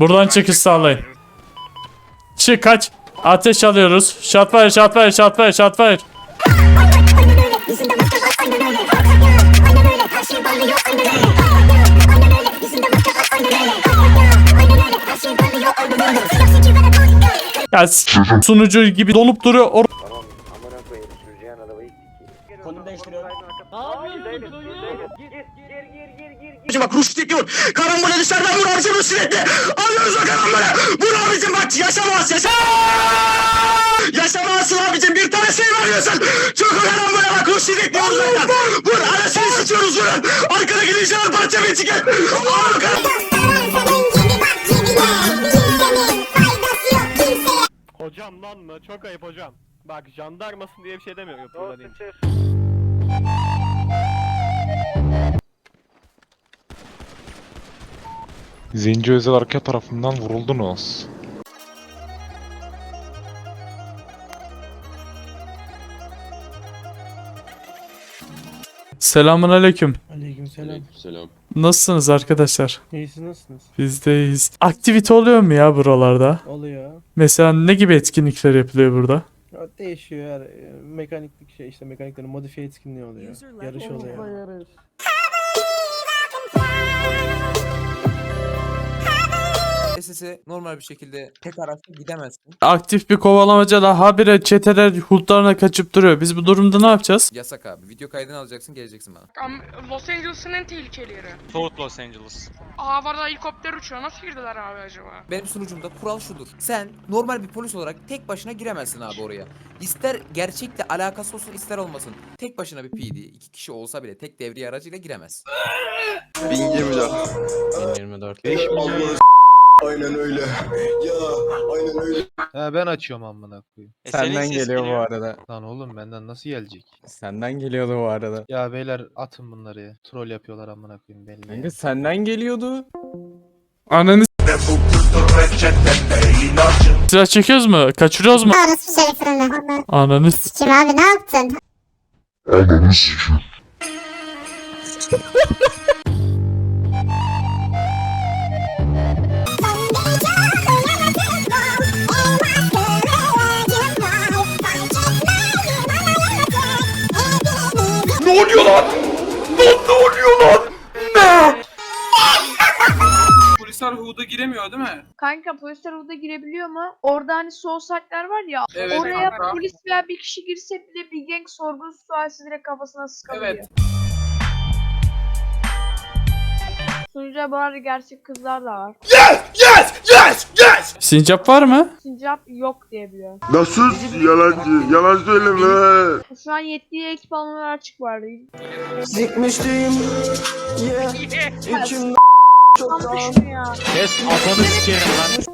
Buradan çıkış sağlayın. Çık kaç. Ateş alıyoruz. Shotfire, shotfire, shotfire, shotfire. Ya sunucu gibi dolup duruyor. Abicim bak Rus diyor. Karambole dışarıdan vur abicim Rus sürekli. Alıyoruz o karambole. Vur abicim bak yaşamaz yaşa. Yaşamazsın abicim bir tane şey veriyorsun. Çok o karambole bak Rus sürekli vur zaten. Vur anasını sıçıyoruz vurun. Arkadaki ninjalar parça bir çıkar. Hocam lan mı? Çok ayıp hocam. Bak jandarmasın diye bir şey demiyorum kullanayım. Zenci özel arka tarafından vuruldunuz. Selamun aleyküm. Aleykümselam. Selam. Nasılsınız arkadaşlar? İyisi nasılsınız? Bizdeyiz. Aktivite oluyor mu ya buralarda? Oluyor. Mesela ne gibi etkinlikler yapılıyor burada? Ya değişiyor her e, mekaniklik şey işte mekaniklerin modifiye etkinliği oluyor. Yarış oluyor. Sesi normal bir şekilde tek araçla gidemezsin. Aktif bir kovalamaca da habire çeteler hultlarına kaçıp duruyor. Biz bu durumda ne yapacağız? Yasak abi. Video kaydını alacaksın geleceksin bana. Am- Los Angeles'ın en tehlikeli yeri. South Los Angeles. Havada helikopter uçuyor. Nasıl girdiler abi acaba? Benim sunucumda kural şudur. Sen normal bir polis olarak tek başına giremezsin abi oraya. İster gerçekle alakası olsun ister olmasın. Tek başına bir PD, iki kişi olsa bile tek devriye aracıyla giremez. 1024. 1024. Aynen öyle. Ya aynen öyle. Ha ben açıyorum amına koyayım. E, senin Senden ses geliyor bu geliyor. arada. Lan oğlum benden nasıl gelecek? Senden geliyordu bu arada. Ya beyler atın bunları ya. Troll yapıyorlar amına koyayım belli. Kanka senden geliyordu. Ananı s- Silah çekiyoruz mu? Kaçırıyoruz mu? Orası şerifinde. Ananı s- Kim abi ne yaptın? Ne oluyor lan? Lan ne oluyor lan? Ne? Polisler Hood'a giremiyor değil mi? Kanka polisler orada girebiliyor mu? Orada hani sol saatler var ya. Evet oraya kanka. polis veya bir kişi girse bile bir gang sorgusu sualsiz direkt kafasına sıkabiliyor. Evet. Sunucuda bu arada gerçek kızlar da var. Yes! Yes! Yes! Yes! Sincap var mı? Sincap yok diyebiliyor. Nasıl yalancı? Yalan söyleme. Şu an yetkili ekip almalar açık var. Zikmiştim. Mı ya? Kes atanı sikerim lan.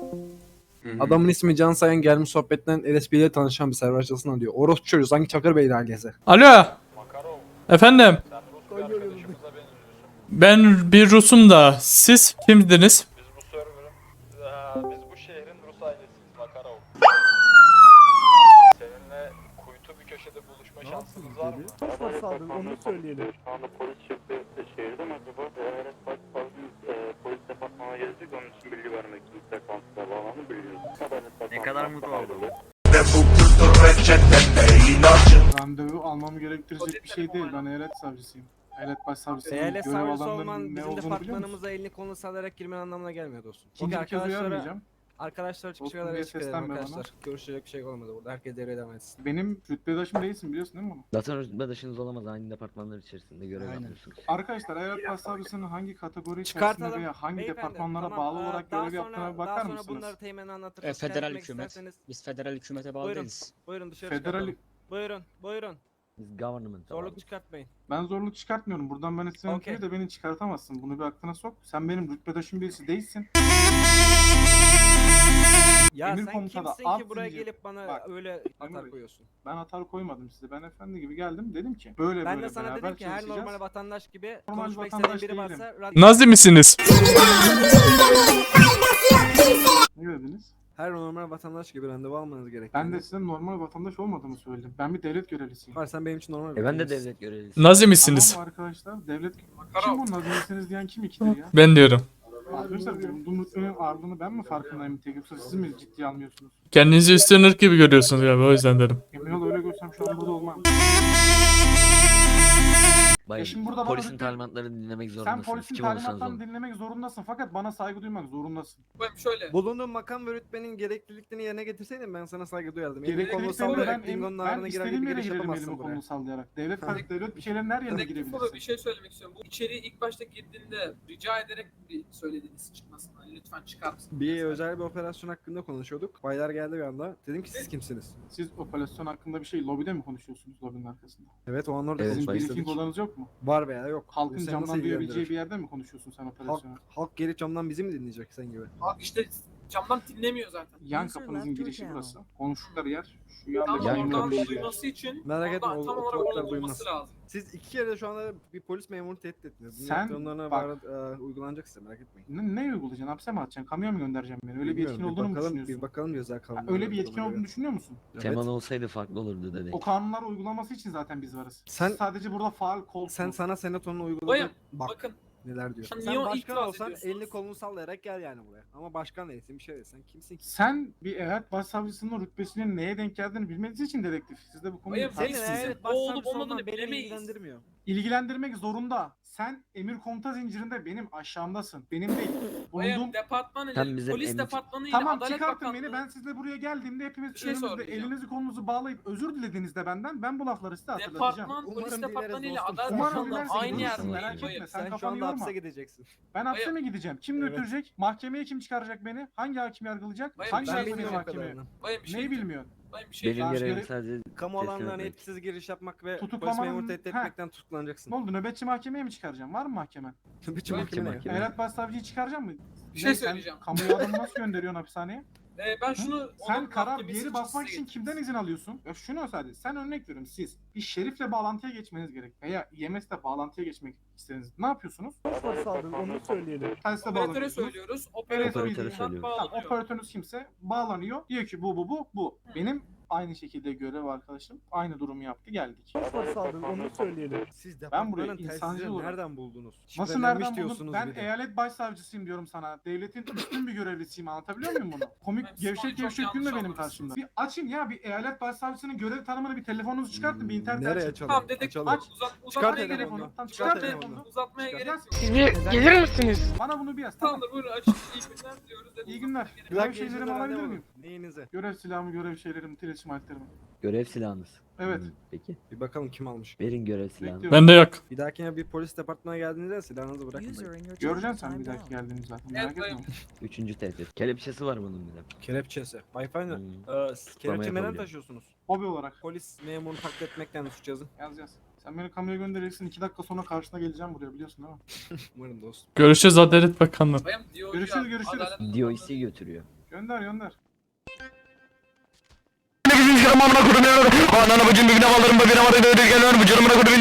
Adamın ismi Can Sayan gelmiş sohbetten LSP ile tanışan bir server açılsın diyor. Orospu çocuğu sanki Çakır Bey'di herkese. Alo. Efendim. Ben bir Rus'um da. Siz kimdiniz? Şansınız var mı? onu söyleyelim. Şu anda polis çıktı şehirde mi acaba? Evet, bak polis departmanına gelecek onun için bilgi vermek için sekansla bağlanı biliyoruz. Ne kadar mutlu oldum. Randevu almamı gerektirecek bir şey değil. Ben eyalet savcısıyım. Eyalet başsavcısının Eyalet görev savcısı alanlarının olman ne bizim olduğunu biliyor musun? departmanımıza elini kolunu sallayarak girmen anlamına gelmiyor dostum. Onu Çünkü bir kez arkadaşlara, uyarmayacağım. Arkadaşlar çıkışa kadar diye eşlik edelim seslenme bana. arkadaşlar. Görüşecek bir şey olmadı burada. Herkes devreye devam etsin. Benim rütbedaşım değilsin biliyorsun değil mi bunu? Zaten rütbedaşınız olamaz. Aynı departmanlar içerisinde görev Aynen. yapıyorsunuz. Arkadaşlar eyalet başsavcısının hangi kategori Çıkartalım. içerisinde veya hangi Beyefendi, departmanlara tamam, bağlı aa, olarak daha görev sonra- yaptığına bir daha bakar sonra mısınız? bunları teğmen anlatırız. E, Şikayet federal etmek hükümet. isterseniz Biz federal hükümete bağlı Buyurun. değiliz. Buyurun dışarı Federal çıkartalım. Buyurun, buyurun. Biz government Zorluk çıkartmayın. Ben zorluk çıkartmıyorum. Buradan ben istediğim Okey. de beni çıkartamazsın. Bunu bir aklına sok. Sen benim rütbedaşım birisi değilsin. Ya Emir sen komutada kimsin ki art buraya zincir- gelip bana Bak, öyle atar Bey, koyuyorsun? Ben atar koymadım size. Ben efendi gibi geldim. Dedim ki böyle Ben böyle de sana beraber dedim ki her çalışacağız. normal vatandaş gibi Normal konuşmak vatandaş istediğin biri değilim. varsa radyo- Nazi misiniz? Ne dediniz? her normal vatandaş gibi randevu almanız gerek. Ben de size normal vatandaş olmadığımı söyledim. Ben bir devlet görevlisiyim. Var sen benim için normal bir E ben de devlet görevlisiyim. Nazi misiniz? Tamam mı arkadaşlar? Devlet kim bu nazisiniz diyen kim ikidir ya? Ben diyorum. Arkadaşlar rütbenin ağırlığını ben mi farkındayım tek yoksa siz mi ciddiye almıyorsunuz? Kendinizi üstün ırk gibi görüyorsunuz galiba o yüzden dedim. Emin ol öyle görsem şu an burada olmam. Bayım, şimdi burada bana polisin lütfen- talimatlarını dinlemek Sen zorundasınız. polisin Kim talimatlarını dinlemek zorundasın fakat bana saygı duymak zorundasın. Şöyle. Bulunduğun makam ve rütbenin gerekliliklerini yerine getirseydin ben sana saygı duyardım. Elini kolunu sallayarak ben, Dingo'nun ben ağrına girer istediğim gibi yere giriş girerim yapamazsın elimi kolumu sallayarak. Devlet, devlet bir şeylerin her yerine girebilirsin. şey söylemek istiyorum. Bu içeriye ilk başta girdiğinde rica ederek bir söylediğiniz çıkmasın. Hani lütfen çıkar mısın? Bir özel bir operasyon hakkında konuşuyorduk. Baylar geldi bir anda. Dedim ki siz kimsiniz? Siz operasyon hakkında bir şey lobide mi konuşuyorsunuz lobinin arkasında? Evet o an orada Evet, Sizin konuşmak istedik. odanız yok mu? Var veya yok. Halkın nasıl camdan duyabileceği ilgilendirir? bir yerde mi konuşuyorsun sen Halk, operasyonu? halk gelip camdan bizi mi dinleyecek sen gibi? Abi işte camdan dinlemiyor zaten. Yan kapınızın girişi burası. Konuştukları yer şu yandaki Yan oradan kapı. duyması için Merak etme, ondan- o- tam olarak kulaklar orada duymaz. duyması lazım. Siz iki kere de şu anda bir polis memuru tehdit ettiniz. Bunun Sen yaptığınlarına bak- bağıra- e, uygulanacak size merak etmeyin. Ne, ne uygulayacaksın? Hapse mi atacaksın? Kamyon mu göndereceksin beni? Öyle bir Bilmiyorum, yetkin olduğunu mu bakalım, düşünüyorsun? Bir bakalım ceza Ha, kanunu. öyle bir yetkin olduğunu düşünüyor musun? Teman olsaydı farklı olurdu dedik. O kanunlar uygulaması için zaten biz varız. Sen- sadece burada faal kol. Sen sana senatonun uyguladığı Bayım, bak Bakın neler diyor. Sen Sen, başkan olsan elini kolunu sallayarak gel yani buraya. Ama başkan değilsin bir şey değilsin. Kimsin ki? Sen bir eyalet başsavcısının rütbesinin neye denk geldiğini bilmediğiniz için dedektif. Siz de bu konuyu Bayım, tartışın. Senin evet, o olup olmadığını bilemeyiz. ilgilendirmiyor. İlgilendirmek zorunda. Sen emir komuta zincirinde benim aşağımdasın. Benim değil. Bulunduğum... departman ile Sen bizim polis emir- departmanı ile Tamam Adalet çıkartın Bakanlığı. beni. Ben sizle buraya geldiğimde hepimiz Bir şey önümüzde soracağım. elinizi kolunuzu bağlayıp özür dilediğinizde benden ben bu lafları size hatırlatacağım. Departman Umarım polis dileriz departmanı ile dostum. Adalet Umarım Bakanlığı dilersin, aynı bulursun, yerde merak değil etme, sen Sen şu kafanı anda yorma. hapse gideceksin. Ben hapse Bayım. mi gideceğim? Kim Evet. götürecek? Mahkemeye kim çıkaracak beni? Hangi hakim yargılayacak? Bayım, Hangi ben hakim bilmiyorum o mahkemeye? kadarını. Bayım bir şey Neyi bilmiyorsun? Bayım bir şey Benim görevim göre- sadece Kamu teslim alanlarına etmek. etkisiz giriş yapmak ve polis Tutuklamanın- memuru tehdit Heh. etmekten tutuklanacaksın. Ne oldu? Nöbetçi mahkemeye mi çıkaracağım? Var mı mahkemen? Biçim Mahkeme, mahkeme ne? mahkeme. Eyalet başsavcıyı çıkaracağım mı? Bir şey söyleyeceğim. Kamuya adamı nasıl gönderiyorsun hapishaneye? Ee, ben şunu Sen karar bir yeri basmak için kimden izin alıyorsun? Ya şunu sadece sen örnek veriyorum siz bir şerifle bağlantıya geçmeniz gerek veya IMS'le bağlantıya geçmek istediniz. Ne yapıyorsunuz? onu söyleyelim. Telsizle Operatöre söylüyoruz. Operatöre Operatör söylüyoruz. Tamam, operatörünüz kimse bağlanıyor. Diyor ki bu bu bu bu. Benim aynı şekilde görev arkadaşım aynı durumu yaptı geldik. onu söyleyelim. Siz Ben buraya departmanın insancıl telsizleri olarak- nereden buldunuz? Nasıl Şifrelenmiş nereden buldun? diyorsunuz Ben bir de. eyalet başsavcısıyım diyorum sana. Devletin üstün bir görevlisiyim anlatabiliyor muyum bunu? Komik gevşek çok gevşek yanlış gülme benim anlamışsınız. karşımda. Bir açın ya bir eyalet başsavcısının görev tanımını bir telefonunuzu çıkartın bir internet Nereye açın. açalım? Tamam dedek Açalım. Aç. uzat, Çıkar uzatmaya gerek telefonu. yok. Tamam, Çıkar çıkar telefonu. telefonu. Uzatmaya Çıkar. gerek yok. Neden? gelir misiniz? Bana bunu bir yaz. Tamam. Tamamdır buyurun açın. İyi günler diliyoruz. İyi günler. Bir dakika şeylerimi şeylerimi alabilir miyim? Neyinize? Görev silahımı, görev şeylerimi, iletişim aletlerimi. Görev silahınız. Evet. Hı, Peki. Bir bakalım kim almış. Verin görev silahını. Bekliyorum. Bende yok. Bir dahakine bir polis departmanına geldiğinizde silahınızı bırakın. Göreceksin sen bir dahaki geldiğimiz zaten. Merak etme. Üçüncü tehdit. Kelepçesi var bunun bir de. Kelepçesi. Ne? Hmm. Ee, kelepçe neden yapabiliyor. taşıyorsunuz? Hobi olarak. Polis memuru taklit etmekten suç yazın. Yaz yaz. Sen beni kamuya göndereceksin. iki dakika sonra karşına geleceğim buraya biliyorsun değil mi? Umarım dostum. Görüşürüz Adalet Bakanlığı. Diyor Görüşürüz, görüşürüz. DOC götürüyor. Gönder gönder. Ananı bacım bir alırım bir var bir geliyorum bu canımına kodum